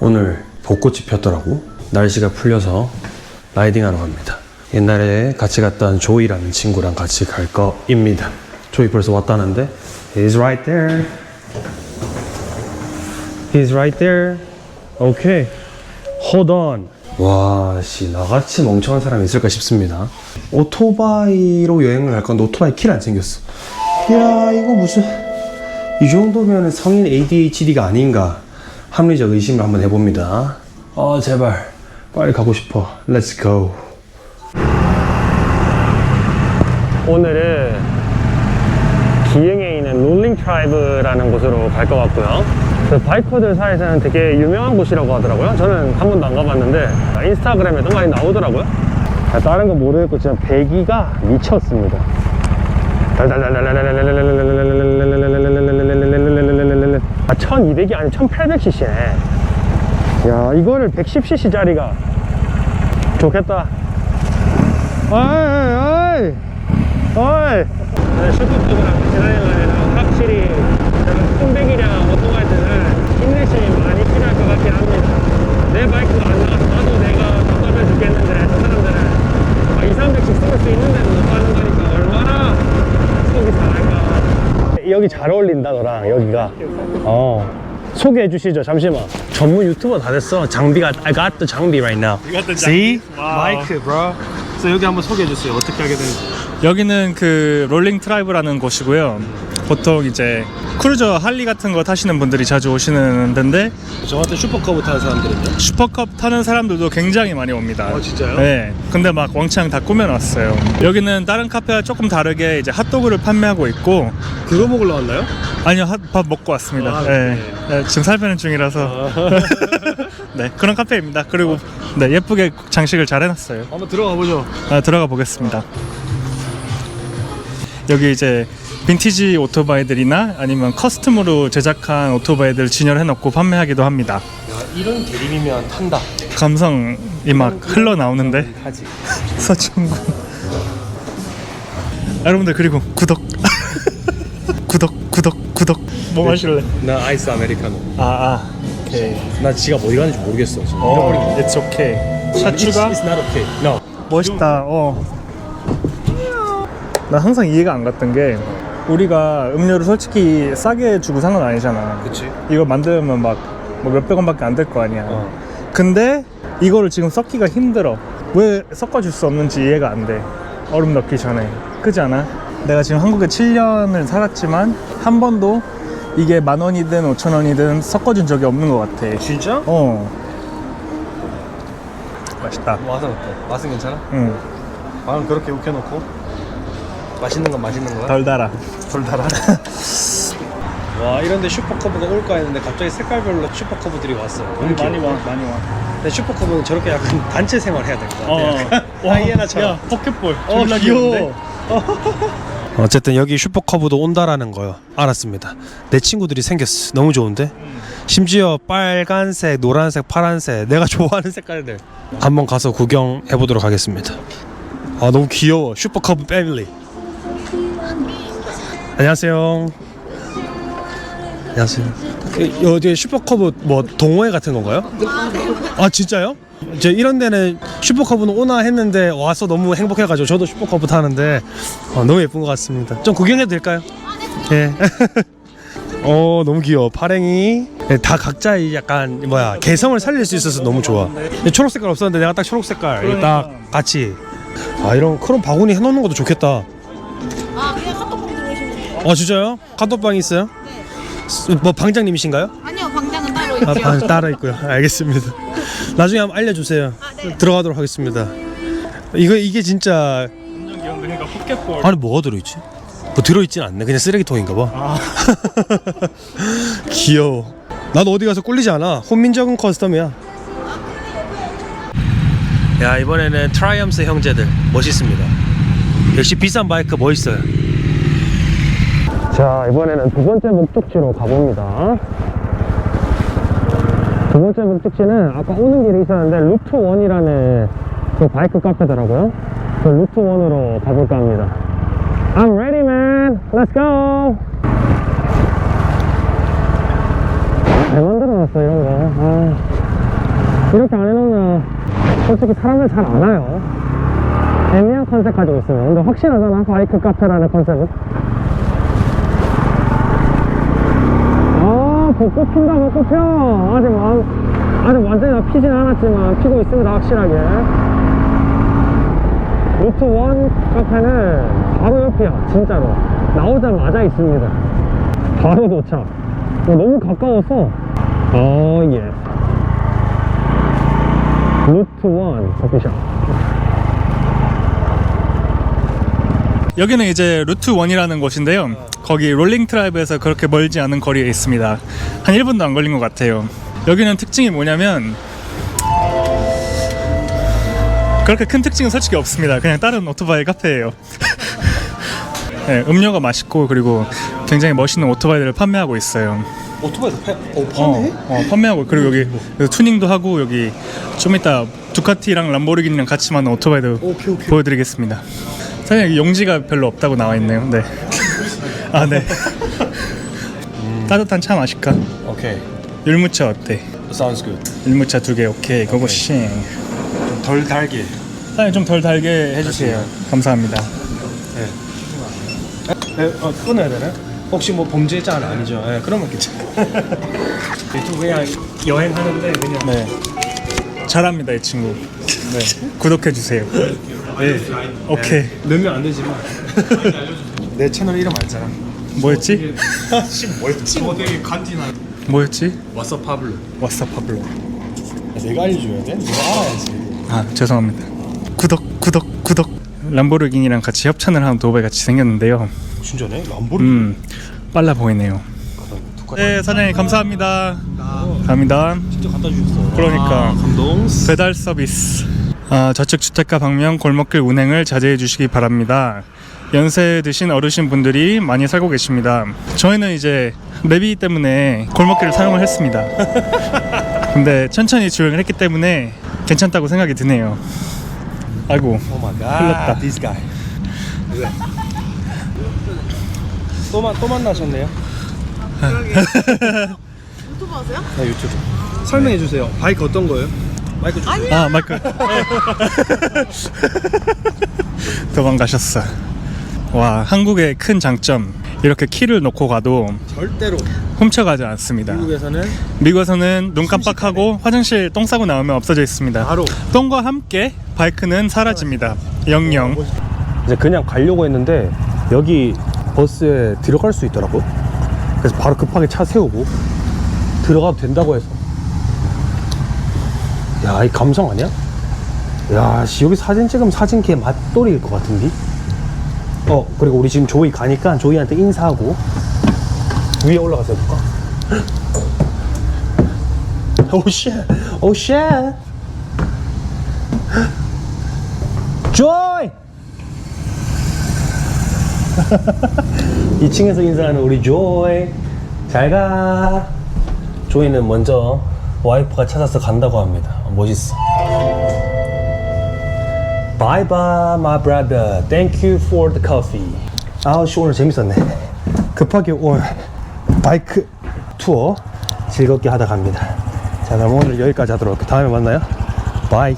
오늘 벚꽃이 폈더라고. 날씨가 풀려서 라이딩하러 갑니다. 옛날에 같이 갔던 조이라는 친구랑 같이 갈 거입니다. 조이 벌써 왔다는데 He's right there. He's right there. Okay. Hold on. 와, 씨, 나같이 멍청한 사람이 있을까 싶습니다. 오토바이로 여행을 갈 건데 오토바이 킬안 챙겼어. 야, 이거 무슨 이 정도면 성인 ADHD가 아닌가 합리적 의심을 한번 해봅니다. 어, 제발 빨리 가고 싶어. Let's go. 오늘은 기흥에 있는 롤링 트라이브라는 곳으로 갈 것 같고요. 그 바이커들 사이에서는 되게 유명한 곳이라고 하더라고요. 저는 한 번도 안 가봤는데 인스타그램에도 많이 나오더라고요. 아, 다른 건 모르겠고 진짜 배기가 미쳤습니다. 아 1200이 아니 1800cc네. 야 이거를 110cc짜리가 좋겠다. 어이 어이 어이. 네, 슈퍼컵이랑 지나려면 확실히 저는 큰100이랑 오토바이 들은 힘내심이 많이 필요할 것 같긴 합니다. 내 바이크가 안 나가서 나도 내가 답답해 죽겠는데 저 사람들은 막 2, 300씩 쏠수 있는데도 못 가는 거니까 얼마나 속이 상할까. 여기 잘 어울린다 너랑 여기가. 어. 소개해 주시죠 잠시만 전문 유튜버 다 됐어 장비가 I got the 장비 right now got the See? 마이크, bro. 그래서 여기 한번 소개해 주세요. 어떻게 하게 되는지. 여기는 그 롤링 트라이브라는 곳이고요. 보통 이제 크루저 할리 같은 거 타시는 분들이 자주 오시는 데인데 저 같은 슈퍼커브 타는 사람들은요? 슈퍼컵 타는 사람들도 굉장히 많이 옵니다. 어, 진짜요? 네. 근데 막 왕창 다 꾸며놨어요. 여기는 다른 카페와 조금 다르게 이제 핫도그를 판매하고 있고 그거 먹으러 왔나요? 아니요 핫, 밥 먹고 왔습니다. 아, 네. 네. 네, 지금 살 빼는 중이라서 네 그런 카페입니다. 그리고 네 예쁘게 장식을 잘 해놨어요. 한번 들어가 보죠. 아, 들어가 보겠습니다. 여기 이제 빈티지 오토바이들이나 아니면 커스텀으로 제작한 오토바이들 진열해 놓고 판매하기도 합니다. 야, 이런 대림이면 탄다. 감성이 막 흘러 나오는데 하지. 서충군. 여러분들 그리고 구독. 구독 구독 구독. 뭐 마실래? 나 아이스 아메리카노. 아 아. 오케이. 나 지가 어디 가는지 모르겠어. 지금. 어, it's okay. 차 추가? It's not okay. No. 멋있다. 어. 나 항상 이해가 안 갔던 게 우리가 음료를 솔직히 싸게 주고 산 건 아니잖아. 그치. 이거 만들면 막 뭐 몇백 원밖에 안 될 거 아니야. 어. 근데 이거를 지금 섞기가 힘들어. 왜 섞어줄 수 없는지 이해가 안 돼. 얼음 넣기 전에. 그지 않아? 내가 지금 한국에 7년을 살았지만 한 번도 이게 만 원이든 오천 원이든 섞어준 적이 없는 것 같아. 진짜? 어. 맛있다. 맛은 어때? 맛은 괜찮아? 응. 마음 그렇게 웃겨놓고 맛있는 건 맛있는 거야? 덜 달아. 덜 달아. 와 이런데 슈퍼커브가 올까 했는데 갑자기 색깔별로 슈퍼커브들이 왔어요. 너무 귀여워. 많이 와, 많이 와. 근데 슈퍼커브는 저렇게 약간 단체 생활 해야 될 것 같아. 어, 약간 하이에나처럼. 야, 포켓볼. 어 졸라 귀여워. 어쨌든 여기 슈퍼커브도 온다라는 거요. 알았습니다. 내 친구들이 생겼어. 너무 좋은데? 심지어 빨간색, 노란색, 파란색 내가 좋아하는 색깔들 한번 가서 구경해 보도록 하겠습니다. 아 너무 귀여워. 슈퍼커브 패밀리. 안녕하세요. 안녕하세요. 이- 여기 슈퍼커브 뭐 동호회 같은 건가요? 아 진짜요? 저 이런 데는 슈퍼커브는 오나 했는데 와서 너무 행복해가지고 저도 슈퍼커브 타는데 어, 너무 예쁜 것 같습니다. 좀 구경해도 될까요? 예. 어 너무 귀여워. 파랭이 예, 다 각자 이 약간 뭐야 개성을 살릴 수 있어서 너무 좋아. 근데 초록 색깔 없었는데 내가 딱 초록 색깔 이거 딱 같이 아 이런 크롬 바구니 해놓는 것도 좋겠다. 아. 아 진짜요? 카톡방 있어요? 스- 뭐 방장님이신가요? 아니요 방장은 따로 아, 있죠. 방 따로 있고요. 알겠습니다. 나중에 한번 알려주세요. 들어가도록 하겠습니다. 이거 이게 진짜 그러니까 포켓볼. 안에 뭐가 들어있지? 뭐 들어있진 않네. 그냥 쓰레기통인가 봐. 아. 귀여워. 나도 어디 가서 꿀리지 않아. 혼민적은 커스텀이야. 야 이번에는 트라이엄스 형제들 멋있습니다. 역시 비싼 바이크 멋있어요. 자 이번에는 두 번째 목적지로 가봅니다 두 번째 목적지는 아까 오는 길에 있었는데 루트 1이라는 그 바이크 카페더라고요 그 루트 1으로 가볼까 합니다 I'm ready man Let's go 잘 만들어놨어 이런 거 아. 이렇게 안 해놓으면 솔직히 사람들 잘 안 와요. 애매한 컨셉 가지고 있으면. 근데 확실하잖아, 바이크 카페라는 컨셉은. 아, 벚꽃 핀다, 벚꽃 펴! 아직, 마, 아직 완전히 다 피진 않았지만, 피고 있습니다, 확실하게. 루트 1 카페는 바로 옆이야, 진짜로. 나오자마자 있습니다. 바로 도착. 어, 너무 가까워서. 어, 예. 루트 1 커피숍. 여기는 이제 루트 1이라는 곳인데요. 거기 롤링 트라이브에서 그렇게 멀지 않은 거리에 있습니다. 한 1분도 안 걸린 것 같아요. 여기는 특징이 뭐냐면 그렇게 큰 특징은 솔직히 없습니다. 그냥 다른 오토바이 카페예요. 네, 음료가 맛있고 그리고 굉장히 멋있는 오토바이들을 판매하고 있어요. 오토바이도 파, 어, 어, 어, 판매하고 그리고 여기 여기 투닝도 하고 여기 좀 이따 두카티랑 람보르기니랑 같이 만든 오토바이도 오케이, 오케이. 보여드리겠습니다. 사실 용지가 별로 없다고 나와 있네요. 네. 아 네. 따뜻한 차 마실까? 오케이. 율무차 어때? Sounds good. 율무차 두 개 오케이 고고싱. 덜 달게. 사장님 좀 덜 달게 해주세요. 감사합니다. 에, 어, 끊어야 되나? 혹시 뭐 범죄자는 아니죠? 예, 그러면 괜찮아. 또 그냥 여행하는데 그냥 네. 잘합니다 이 친구. 네. 구독해 주세요. 네. 오케이. 넣으면 안 되지만 내 채널 이름 알잖아. 뭐였지? 씨 뭐였지? 뭐 되게 간지나. 뭐였지? 왓썹 파블로. 왓썹 파블로. 내가 알려줘야 돼? 내가 알아야지. 아 죄송합니다. 구독 구독 구독. 람보르기니랑 같이 협찬을 한 도배 같이 생겼는데요. 진짜네? 람보르. 음 빨라 보이네요. 네 사장님 감사합니다. 감사합니다. 진짜 갖다 주셨어. 그러니까. 아, 감동. 배달 서비스. 아, 좌측 주택가 방면 골목길 운행을 자제해 주시기 바랍니다. 연세 드신 어르신 분들이 많이 살고 계십니다. 저희는 이제 내비 때문에 골목길을 사용을 했습니다. 근데 천천히 주행을 했기 때문에 괜찮다고 생각이 드네요. 아이고, 오 마이 흘렀다. 갓. This guy. 또, 만, 또 만나셨네요? 유튜브 하세요? 네, 유튜브. 설명해 주세요. 바이크 어떤 거예요? 마이크 주 아니 아 마이크. 도망가셨어. 와, 한국의 큰 장점. 이렇게 키를 놓고 가도 절대로 훔쳐가지 않습니다. 미국에서는 미국에서는 눈 깜빡하고 화장실 똥 싸고 나오면 없어져 있습니다. 바로 똥과 함께 바이크는 사라집니다. 영영. 이제 그냥 가려고 했는데 여기 버스에 들어갈 수 있더라고. 그래서 바로 급하게 차 세우고 들어가도 된다고 해서. 야, 이 감성 아니야? 야, 씨, 여기 사진 찍으면 사진기에 맛돌이일 것 같은데? 어, 그리고 우리 지금 조이 가니까 조이한테 인사하고 위에 올라가서 해볼까? 오, 쉣! 오, 쉣! 조이! 2층에서 인사하는 우리 조이 잘 가 조이는 먼저 와이프가 찾아서 간다고 합니다 멋있어. Bye bye my brother. Thank you for the coffee. 아우씨 오늘 재밌었네. 급하게 온 바이크 투어 즐겁게 하다 갑니다. 자 그럼 오늘 여기까지 하도록. 다음에 만나요. 바이